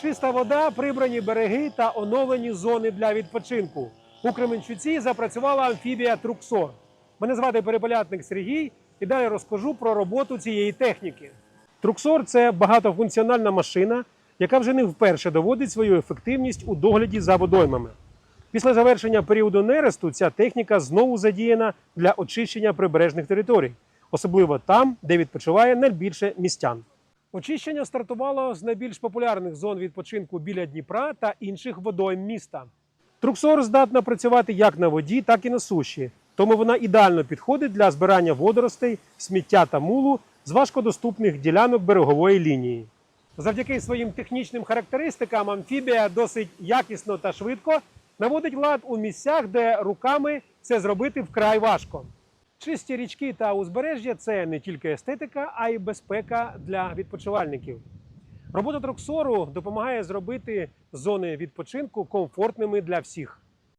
Чиста вода, прибрані береги та оновлені зони для відпочинку. У Кременчуці запрацювала амфібія Труксор. Мене звати переполятник Сергій і далі розкажу про роботу цієї техніки. Труксор це багатофункціональна машина, яка вже не вперше доводить свою ефективність у догляді за водоймами. Після завершення періоду нересту ця техніка знову задіяна для очищення прибережних територій, особливо там, де відпочиває найбільше містян. Очищення стартувало з найбільш популярних зон відпочинку біля Дніпра та інших водойм міста. Труксор здатна працювати як на воді, так і на суші, тому вона ідеально підходить для збирання водоростей, сміття та мулу з важкодоступних ділянок берегової лінії. Завдяки своїм технічним характеристикам амфібія досить якісно та швидко наводить лад у місцях, де руками це зробити вкрай важко. Чисті річки та узбережжя це не тільки естетика, а й безпека для відпочивальників. Робота Троксору допомагає зробити зони відпочинку комфортними для всіх.